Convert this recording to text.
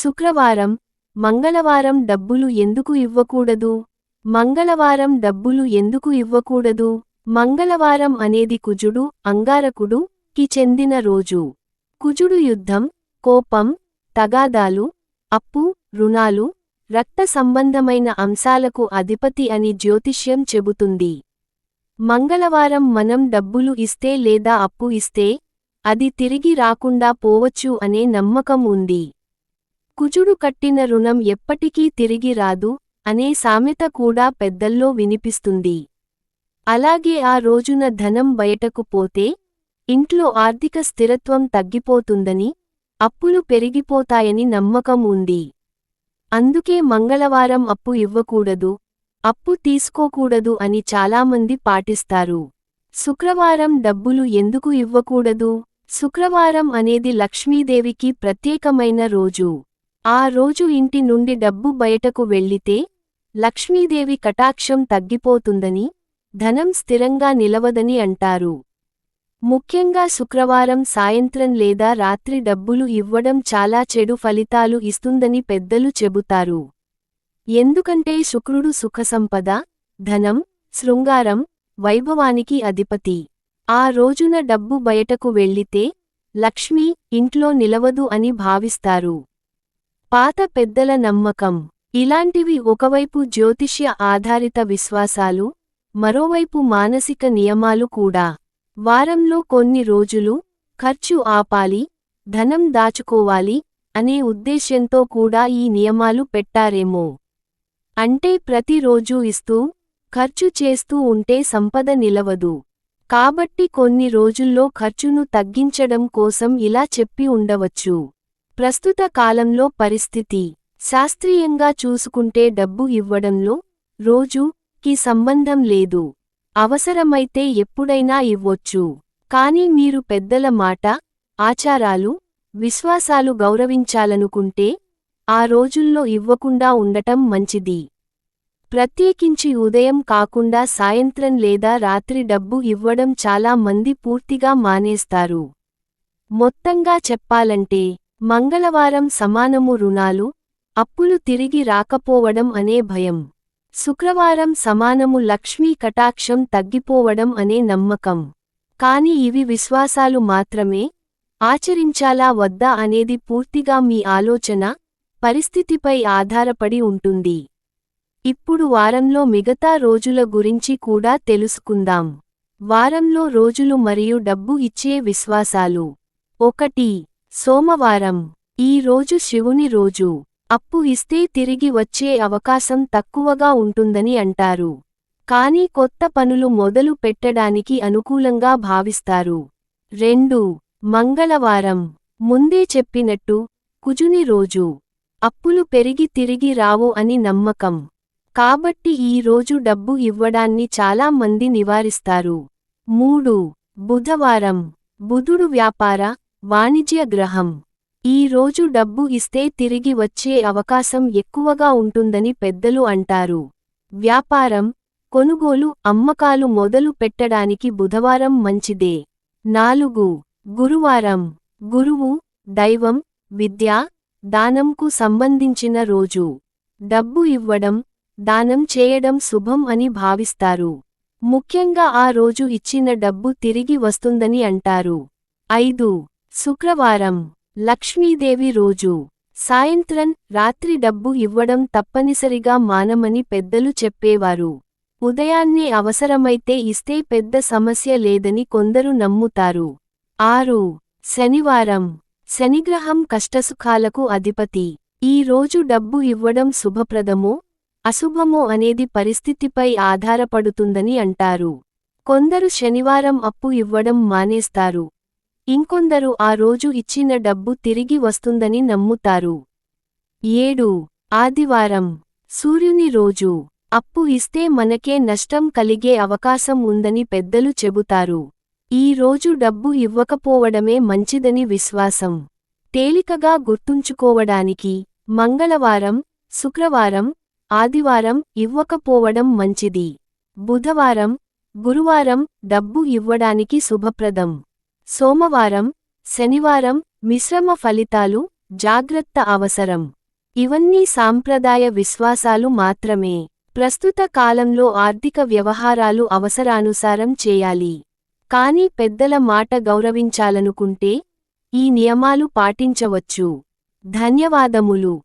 శుక్రవారం మంగళవారం డబ్బులు ఎందుకు ఇవ్వకూడదు? మంగళవారం డబ్బులు ఎందుకు ఇవ్వకూడదు? మంగళవారం అనేది కుజుడు అంగారకుడు కి చెందిన రోజు. కుజుడు యుద్ధం కోపం తగాదాలు అప్పు రుణాలు రక్త సంబంధమైన అంశాలకు అధిపతి అని జ్యోతిష్యం చెబుతుంది. మంగళవారం మనం డబ్బులు ఇస్తే లేదా అప్పు ఇస్తే అది తిరిగి రాకుండా పోవచ్చు అనే నమ్మకం ఉంది. కుజుడు కట్టిన రుణం ఎప్పటికీ తిరిగి రాదు అనే సామెత కూడా పెద్దల్లో వినిపిస్తుంది. అలాగే ఆ రోజున ధనం బయటకు పోతే ఇంట్లో ఆర్థిక స్థిరత్వం తగ్గిపోతుందని అప్పులు పెరిగిపోతాయని నమ్మకం ఉంది. అందుకే మంగళవారం అప్పు ఇవ్వకూడదు అప్పు తీసుకోకూడదు అని చాలామంది పాటిస్తారు. శుక్రవారం డబ్బులు ఎందుకు ఇవ్వకూడదు? శుక్రవారం అనేది లక్ష్మీదేవికి ప్రత్యేకమైన రోజు. ఆ రోజు ఇంటి నుండి డబ్బు బయటకు వెళ్ళితే లక్ష్మీదేవి కటాక్షం తగ్గిపోతుందని ధనం స్థిరంగా నిలవదని అంటారు. ముఖ్యంగా శుక్రవారం సాయంత్రం లేదా రాత్రి డబ్బులు ఇవ్వడం చాలా చెడు ఫలితాలు ఇస్తుందని పెద్దలు చెబుతారు. ఎందుకంటే శుక్రుడు సుఖసంపద ధనం శృంగారం వైభవానికి అధిపతి. ఆ రోజున డబ్బు బయటకు వెళ్ళితే లక్ష్మి ఇంట్లో నిలవదు అని భావిస్తారు. పాత పెద్దల నమ్మకం. ఇలాంటివి ఒకవైపు జ్యోతిష్య ఆధారిత విశ్వాసాలు మరోవైపు మానసిక నియమాలు కూడా. వారంలో కొన్ని రోజులు ఖర్చు ఆపాలి ధనం దాచుకోవాలి అనే ఉద్దేశ్యంతో కూడా ఈ నియమాలు పెట్టారేమో. అంటే ప్రతిరోజూ ఇస్తూ ఖర్చు చేస్తూ ఉంటే సంపద నిలవదు. కాబట్టి కొన్ని రోజుల్లో ఖర్చును తగ్గించడం కోసం ఇలా చెప్పి ఉండవచ్చు. ప్రస్తుత కాలంలో పరిస్థితి శాస్త్రీయంగా చూసుకుంటే డబ్బు ఇవ్వడంలో రోజు కి సంబంధం లేదు. అవసరమైతే ఎప్పుడైనా ఇవ్వొచ్చు. కానీ మీరు పెద్దల మాట ఆచారాలు విశ్వాసాలు గౌరవించాలనుకుంటే ఆ రోజుల్లో ఇవ్వకుండా ఉండటం మంచిది. ప్రత్యేకించి ఉదయం కాకుండా సాయంత్రం లేదా రాత్రి డబ్బు ఇవ్వడం చాలా మంది పూర్తిగా మానేస్తారు. మొత్తంగా చెప్పాలంటే మంగళవారం సమానము రుణాలు అప్పులు తిరిగి రాకపోవడం అనే భయం. శుక్రవారం సమానము లక్ష్మీ కటాక్షం తగ్గిపోవడం అనే నమ్మకం. కాని ఇవి విశ్వాసాలు మాత్రమే ఆచరించాలా వద్దా అనేది పూర్తిగా మీ ఆలోచన పరిస్థితిపై ఆధారపడి ఉంటుంది. ఇప్పుడు వారంలో మిగతా రోజుల గురించి కూడా తెలుసుకుందాం. వారంలో రోజులు మరియు డబ్బు ఇచ్చే విశ్వాసాలు. ఒకటి సోమవారం ఈ రోజు శివుని రోజు. అప్పు ఇస్తే తిరిగి వచ్చే అవకాశం తక్కువగా ఉంటుందని అంటారు. కానీ కొత్త పనులు మొదలు పెట్టడానికి అనుకూలంగా భావిస్తారు. రెండు మంగళవారం. ముందే చెప్పినట్టు కుజుని రోజు. అప్పులు పెరిగి తిరిగి రావు అని నమ్మకం. కాబట్టి ఈ రోజు డబ్బు ఇవ్వడాన్ని చాలా మంది నివారిస్తారు. మూడు బుధవారం. బుధుడు వ్యాపార వాణిజ్య గ్రహం. ఈ రోజు డబ్బు ఇస్తే తిరిగి వచ్చే అవకాశం ఎక్కువగా ఉంటుందని పెద్దలు అంటారు. వ్యాపారం కొనుగోలు అమ్మకాలు మొదలు పెట్టడానికి బుధవారం మంచిదే. నాలుగు. గురువారం. గురువు దైవం విద్య దానంకు సంబంధించిన రోజు. డబ్బు ఇవ్వడం దానం చేయడం శుభం అని భావిస్తారు. ముఖ్యంగా ఆ రోజు ఇచ్చిన డబ్బు తిరిగి వస్తుందని అంటారు. ఐదు. శుక్రవారం లక్ష్మీదేవి రోజు. సాయంత్రం రాత్రి డబ్బు ఇవ్వడం తప్పనిసరిగా మానమని పెద్దలు చెప్పేవారు. ఉదయాన్నే అవసరమైతే ఇస్తే పెద్ద సమస్య లేదని కొందరు నమ్ముతారు. ఆరు శనివారం శనిగ్రహం కష్టసుఖాలకు అధిపతి. ఈ రోజు డబ్బు ఇవ్వడం శుభప్రదమో అశుభమో అనేది పరిస్థితిపై ఆధారపడుతుందని అంటారు. కొందరు శనివారం అప్పు ఇవ్వడం మానేస్తారు. ఇంకొందరు ఆ రోజు ఇచ్చిన డబ్బు తిరిగి వస్తుందని నమ్ముతారు. ఏడు. ఆదివారం. సూర్యుని రోజు. అప్పు ఇస్తే మనకే నష్టం కలిగే అవకాశం ఉందని పెద్దలు చెబుతారు. ఈ రోజు డబ్బు ఇవ్వకపోవడమే మంచిదని విశ్వాసం. తేలికగా గుర్తుంచుకోవడానికి మంగళవారం శుక్రవారం ఆదివారం ఇవ్వకపోవడం మంచిది. బుధవారం గురువారం డబ్బు ఇవ్వడానికి శుభప్రదం. సోమవారం శనివారం మిశ్రమ ఫలితాలు జాగ్రత్త అవసరం. ఇవన్నీ సాంప్రదాయ విశ్వాసాలు మాత్రమే. ప్రస్తుత కాలంలో ఆర్థిక వ్యవహారాలు అవసరానుసారం చేయాలి. కానీ పెద్దల మాట గౌరవించాలనుకుంటే ఈ నియమాలు పాటించవచ్చు. ధన్యవాదములు.